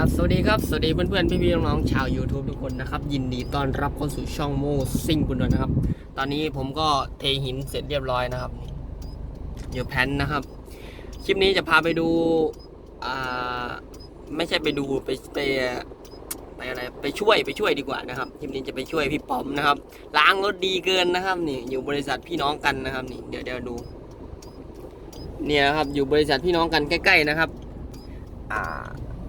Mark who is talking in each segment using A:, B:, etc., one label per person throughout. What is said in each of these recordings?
A: ครับสวัสดีครับ สวัสดีเพื่อนๆ พี่ๆ น้องๆ ชาว YouTube ทุกคนนะครับ ยินดีต้อนรับเข้าสู่ช่องโมซิ่งบุญนนท์นะครับ ตอนนี้ผมก็เทหินเสร็จเรียบร้อยนะครับอยู่แผ่นนะครับ คลิปนี้จะพาไปดู อ่า ไม่ใช่ไปดูไปไปไปอะไร ไปช่วยไปช่วยดีกว่านะครับ คลิปนี้จะไปช่วยพี่ป๋อมนะครับ ล้างรถดีเกินนะครับ นี่ อยู่บริษัทพี่น้องกันนะครับ นี่ เดี๋ยวเดี๋ยวดู เนี่ยครับ อยู่บริษัทพี่น้องกันใกล้ๆนะครับ อ่า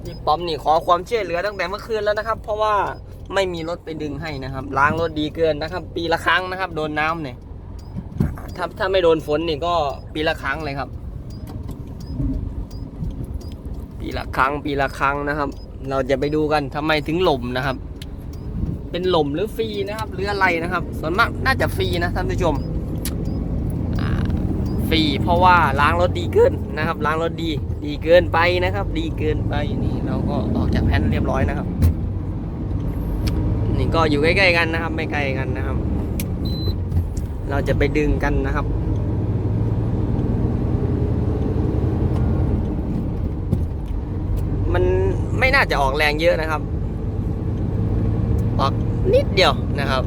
A: พี่ป้อมนี่ขอความช่วยเหลือตั้งแต่เมื่อคืนแล้วนะครับ เพราะว่าไม่มีรถไปดึงให้นะครับ ล้างรถดีเกินนะครับ ปีละครั้งนะครับ โดนน้ำเนี่ยถ้าถ้าไม่โดนฝนนี่ก็ปีละครั้งเลยครับ ปีละครั้งปีละครั้งนะครับ เราจะไปดูกันทำไมถึงหล่มนะครับ เป็นหล่มหรือฟรีนะครับหรืออะไรนะครับ ส่วนมากน่าจะฟรีนะท่านผู้ชม ฟรีเพราะว่าล้างรถดีเกินนะครับล้างรถดีดีเกินไปนะครับ ดีเกินไปนี่เราก็ออกจากแผ่นเรียบร้อยนะครับนี่ก็อยู่ใกล้ๆกันนะครับ ไม่ไกลกันนะครับ เราจะไปดึงกันนะครับมันไม่น่าจะออกแรงเยอะนะครับ ออกนิดเดียวนะครับ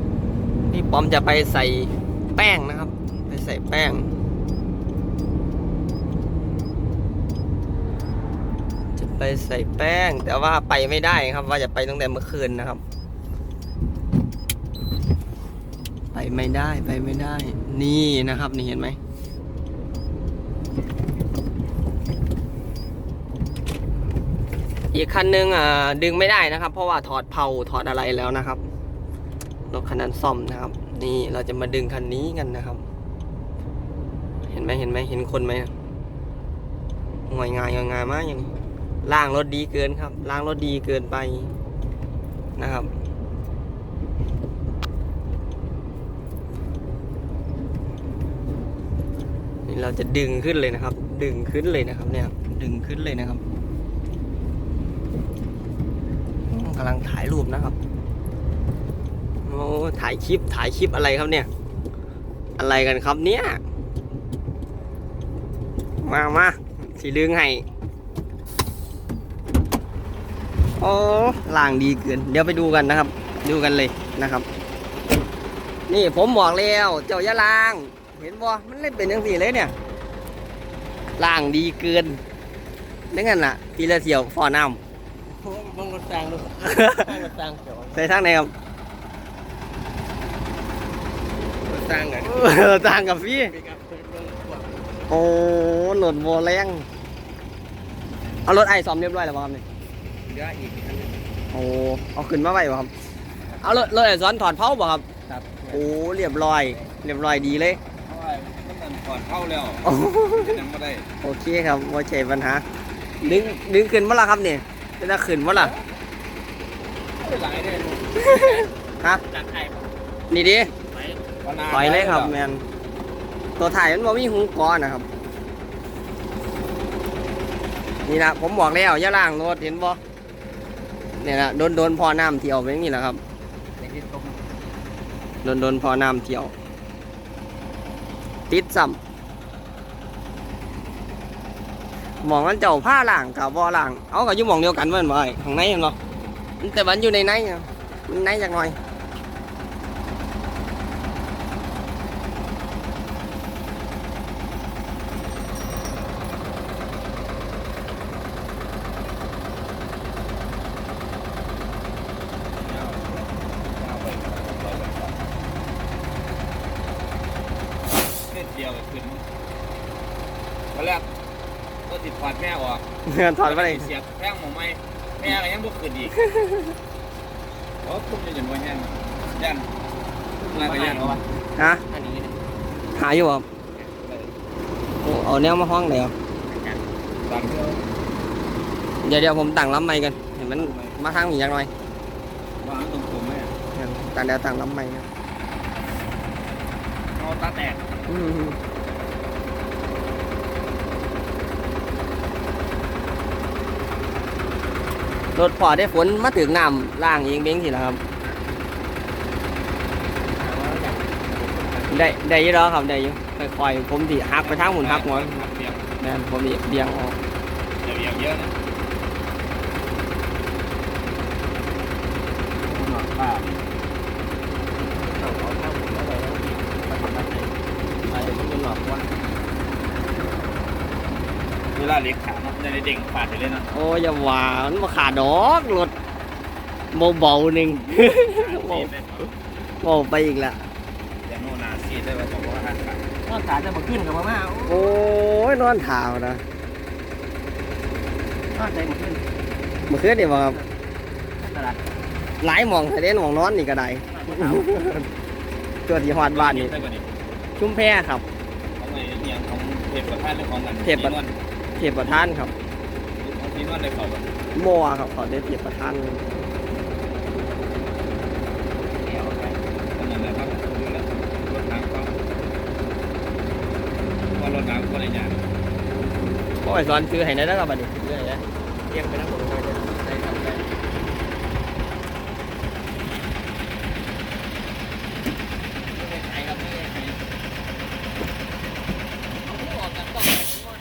A: พี่ป้อมจะไปใส่แป้งนะครับ ไปใส่แป้ง จะ ไปใส่แป้ง แต่ว่าไปไม่ได้ครับ ว่าจะไปตั้งแต่เมื่อคืนนะครับ ไปไม่ได้ไปไม่ได้ นี่นะครับนี่เห็นไหมอีกคันนึงอ่าดึงไม่ได้นะครับ เพราะว่าถอดเผาถอดอะไรแล้วนะครับรถคันนั้นซ่อมนะครับ นี่เราจะมาดึงคันนี้กันนะครับ เห็นไหมเห็นไหมเห็นคนไหมงอยงายงอยงายมากอย่างนี้ ล่างรถดีเกินครับล่างรถดีเกินไปนะครับ นี่เราจะดึงขึ้นเลยนะครับ ดึงขึ้นเลยนะครับ เนี่ยดึงขึ้นเลยนะครับกำลังถ่ายรูปนะครับโอ้ถ่ายคลิปถ่ายคลิปอะไรครับเนี่ย อะไรกันครับเนี่ย มามาสีดึงให้ โอ้ล่างดีเกิน เดี๋ยวไปดูกันนะครับ ดูกันเลยนะครับ นี่ผมบอกแล้ว เจ้าอยาล่าง เห็นบ่มันเล่นเป็นยังสี่เลยเนี่ยล่างดีเกินนั่นกันล่ะทีละเสี่ยวฟอน้
B: บังรถแซงดูบังรถแซงเดี๋ยวำ
A: ใส่ทางไหนครับ
B: รถแซงไง
A: เออต่างกับพี่
B: ปีกับเพิ่งเพิ่งขวบ
A: โอ้หล่นโมแรงเอารถไอซ่อมเรียบร้อยแล้วบ่ครับเนี่ย
B: เหลืออีกอันนึง
A: โอ้เอาขึ้นมาไว้บ่ครับ เอารถรถไอซ้อนถอดเผาบ่ครับ
B: ครับ
A: โอ้เรียบร้อย เรียบร้อยดีเลย
B: เพราะว่ามันก่อนเข้าแล้ว
A: โอ้
B: ยังไม่ได้
A: โอเคครับว่าใช่ปัญหาดึงดึงขึ้นมาละครับเนี่ยจะได้ขึ้นมาละ
B: หลายเลย
A: ฮะ
B: จากไทย
A: นี่ดิ
B: ไป
A: ปล่อยเลยครับแมนตัวถ่ายมันบ่มีหูกอนะครับ นี่นะผมบอกแล้วอย่าล่างรถเห็นบ่ เนี่ยนะโดนโดนพอน้ำเที่ยวไปอย่างนี้แหละครับโดนโดนพอน้ำเที่ยว ติดซ้ำมองมันเจ้าผ้าหลังกับบ่ล่างเอากับยุ่มองเดียวกันเหมือนไหมข้างในเห็นบ่แต่มันอยู่ในในอะในจากหน่อย
B: ดียวกับขึ้นตอนแรกก็ติดพอดแม่ออก
A: ถอดไปเลย
B: เสียบแป้งหมองไม้แม่ก็ยังบ่ขึ้นอีกเพราะคุ้มจะจนว่าแย่นยันมาไปยันเอาวะ
A: ฮะ
B: อันนี้
A: หาอยู่บ่ครับโอ้เอาแนวมาห้องไหนครับ
B: ดัน
A: เดี๋ยวเดี๋ยวผมตั้งลำไม้กันเห็นมันมาทางนี้ยังหน่อย
B: วางตรงผมแม่
A: ตั้งเดี๋ยวตั้งลำไม้กัน
B: เอาตาแตก
A: อืม รถพอได้ฝนมาถึงน้ำล่างเองเบ้งทีละครับ ได้ได้ยี่ร้อครับได้ยี่ค่อยๆผมที่หักไปทางหมุนหักหัวแม่ผมเบี่ยงออก
B: เบี่ยงเยอะนะ
A: อกว่า
B: เวลาเล็กขาเนาะในเด้งปาดไปเลยเนาะ
A: โอ้ยอย่าหวานมาขาดดอกรถเบาๆหนึ่ง
B: โอ้
A: เบาไปอีกแล้ว
B: แต่โนนาซีได้ว่าบอกว่าหันขา
A: นอนขาจะมาขึ้นกับมาม่า
B: โอ้
A: โอ้ยนอนเท้านะ
B: น่าใจมันขึ้น
A: เมื่อคืนนี่บ่ครับ
B: ตลาด
A: หลายหมองทะเลหมองนอนนี่ก็ได้ตัวที่ฮอดบ้านนี่
B: ได้ป่ะนี่
A: ชุ่มแพครับ
B: ของไอ้ เนี่ยของเทพประธานหรือของกัน
A: เทพประ
B: นวล
A: เทียบประทานครับ
B: ของที่นวลได้เขาแบบ
A: โมอะครับขอได้เทียบประทาน
B: เดี่ยวไปตอนนั้นแหละครับดูแล้วรถน้ำเขาว่ารถน้ำก็ได้ยาก
A: โอ้ยสอนซื้อให้ได้แล้วครับบัดนี้ซื้อให้ได้เรียงไปทั้งหมดเลยได้ครับได้ไม่ได้ขายครับไม่ได้ขายเอาหัวออกจากกล่องไปหมด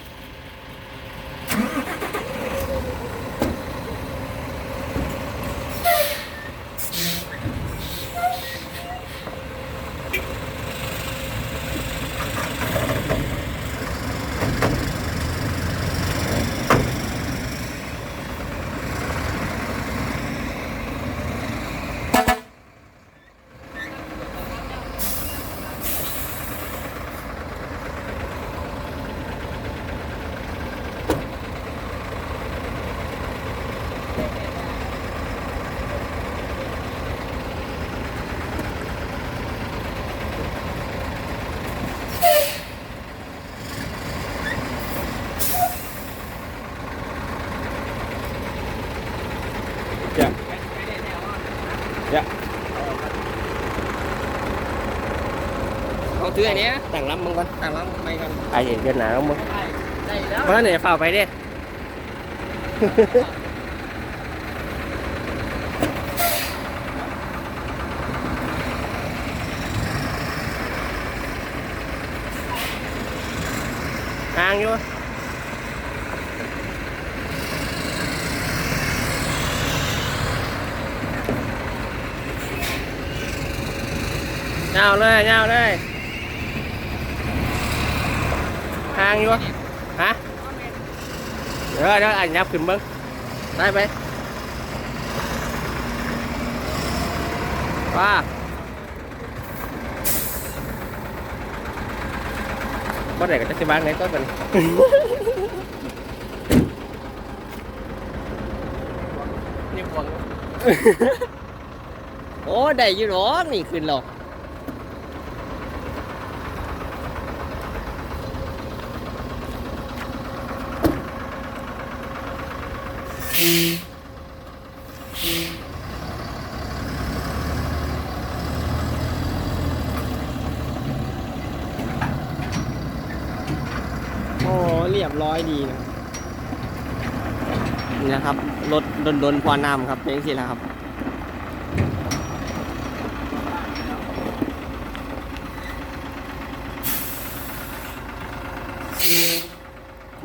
B: จ้ะ
A: เอาถืออันเนี้ยต่างลำมึงก่อนต่างลำไปกัน
C: ไอ้เดือนหนาแล้วมึง
A: ได้แล้ว
C: เพราะนั่นเนี่ยฝ่าไปดิ
A: ห่างอยู่เงาเลยเงาเลยห่างอยู่ฮะเดี๋ยวเดี๋ยวอันยับขึ้นเบิ้งได้ไหมว่าบ่ได้ก็จะสิบางไหนก็เป็น
B: นี่ควง
A: โอ้ได้อยู่หรอกนี่ขึ้นหรอก โอ้เรียบร้อยดีนะนี่นะครับ รถดนดนๆพอน้ำครับเป็นสิแล้วครับ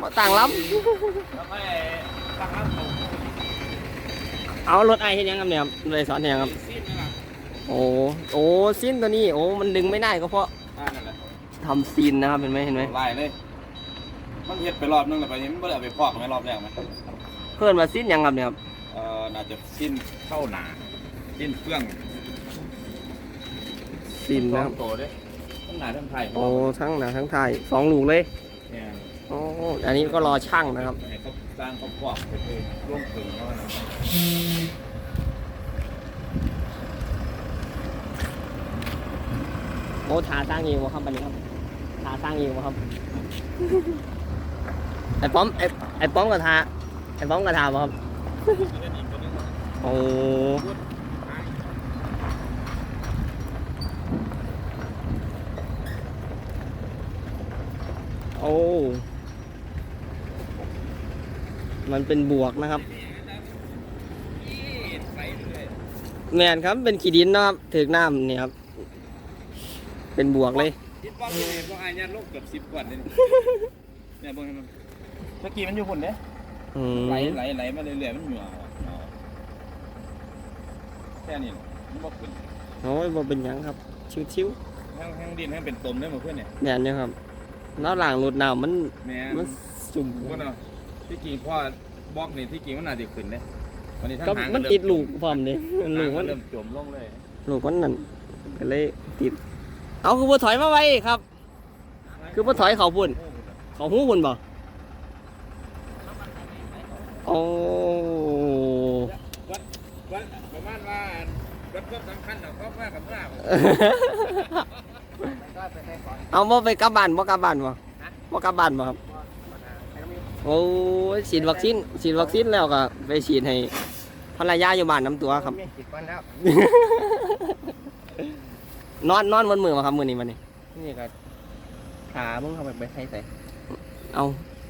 A: มาต่างล้
B: แล้วค่อยตั้งรับเขาำ
A: เอารถไอเห็นยังครับเนี่ยครับเลยสอนเห็นยังครับ
B: ซีนนี่ล่ะ
A: โอ้โอ้ซินตัวนี้ โอ้ มันดึงไม่ได้ก็เพราะ
B: อ่านั่นแหละ
A: ทำซีนนะครับ เห็นไหมเห็นไหม
B: ไล่เลย มันเฮ็ดไปรอบนึงแล้วไปนี้มันบ่ได้เอาไปพอกไหมรอบแรกไหม
A: เพื่อนมาซินยังครับเนี่ยครับ
B: เอ่อ น่าจะสิ้นเข้าหนาสิ้นเครื่อง
A: ซีนนะครับ
B: โตเด้ทั้งหนาทั้งไทย
A: โอ้ ทั้งหนาทั้งไทายสองลูกเลย
B: เนี่ย
A: โอ้ อันนี้ก็รอช่างนะครับ
B: ให้เขา สร้างเขาพอกไปเลยร่วมถึงเขาว่านะ
A: โอ้ทาสร้างเองวะครับอันนี้ครับทาสร้างเองวะครับ ไอ้ป้อมไอ้ไอ้ป้อมกับทาไอ้ป้อมกับทาวะครับ โอ้โอ้ มันเป็นบวกนะครับ
B: ใส่เรื่อย
A: แมนครับเป็นขีดินนะครับถือกน้ำเนี่ยครับ เป็นบวกเลย
B: คิดว่าเป็นพวกอาญาโลกเกือบสิบกว่าเลยเนี่ยเบิ่งให้มันเมื่อกี้มันอยู่หุ่นเด้
A: อืม
B: ไหลไหลไหลมาเรื่อยๆมันเหนื่อยว่ะเอาแค่นี้แหละบ่ขึ้น
A: โอ้ยบ่เป็นหยังครับ ชิว
B: แห้งแห้งดินแห้งเป็นตมได้หมดเพื่อนเนี่ย
A: ๆแบบนี้ครับแล้วหลังรถน้ำมัน
B: แม่
A: มันจุ่ม
B: ก็เนาะ ที่จริงพ่อบล็อกนี่ที่จริงมันน่าจะขึ้นเด้วันนี้ทั้ง
A: ก็
B: หาง
A: มัน
B: เริ่
A: ติดลูกพร้อมนี่ลูก
B: มั
A: มันน
B: เริ่มจมลงเลย
A: ลูกมันนั่นก็เลยติด เอาคือบ่ถอยมาไว้ครับ คือบ่ถอยเขาพุ่น เขาหูพุ่นบ่โอ้
B: วัดวัดประมาณว่าวัดความสำคัญของพ่อแม่กับเมื่อ
A: เอาบ่ไปกลับบ้านบ่กลับบ้านบ่บ่กลับบ้านบ่ครับ โอ้ยฉีดวัคซีนฉีดวัคซีนแล้วก็ไปฉีดให้ภรรยาอยู่บ้านน้ำตัวครับ
C: ติดก่อนแล้ว
A: นอนนอนบนมือมาครับมือนี้วันนี้
C: นี่ก็ขามึงเข้าไปไปใส่ใส่
A: เอา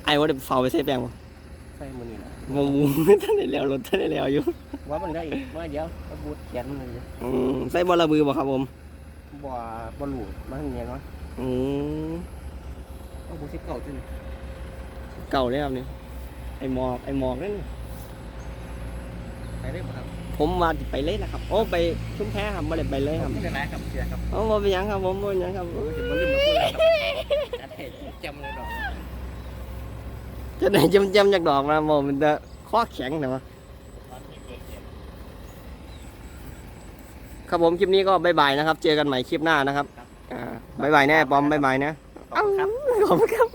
A: ไอ้ว่าเดี๋ยวเฝ้าไปใส่แปลงบ่
C: ใส่มือนี่นะ
A: งงท่านได้แล้วรถท่านได้แล้วอยู่
C: ว่ามันได้อีกเมื่อเดียวก็บูดแขนมันเลย
A: อืมใส่บอระบือบ่ครับผม
C: บ่บ่หลูมันเนียนวะ
A: อืม
C: เอาบูสิบเก่าจน
A: เก่าเลยครับนี่ไอ้หมอกไอ้หมอกนั่นนี่
C: ไปได้บ่ครับ
A: ผมมาสิไปเลยนะครับ โอ้ไปชุ่มแพ้ครับไม่ได้ไปเลยครับ
C: ไม่ได้ไรครับเสียครับ
A: โอ้บ่เป็นหยังครับผมบ่เป็นหยังครับ
C: โอ้ยจะมาลืมมาพูดแล้วครับจัดให้จำเลยดอก
A: จะไหนจำจำจากดอกมาบ่มันจะข้อแข็งแต่ว่าครับผมคลิปนี้ก็บายบายนะครับ เจอกันใหม่คลิปหน้านะครับอ่าบายบายแน่ปอมบายบายนะ
C: ขอบคุณครับ
A: ขอบคุณครับ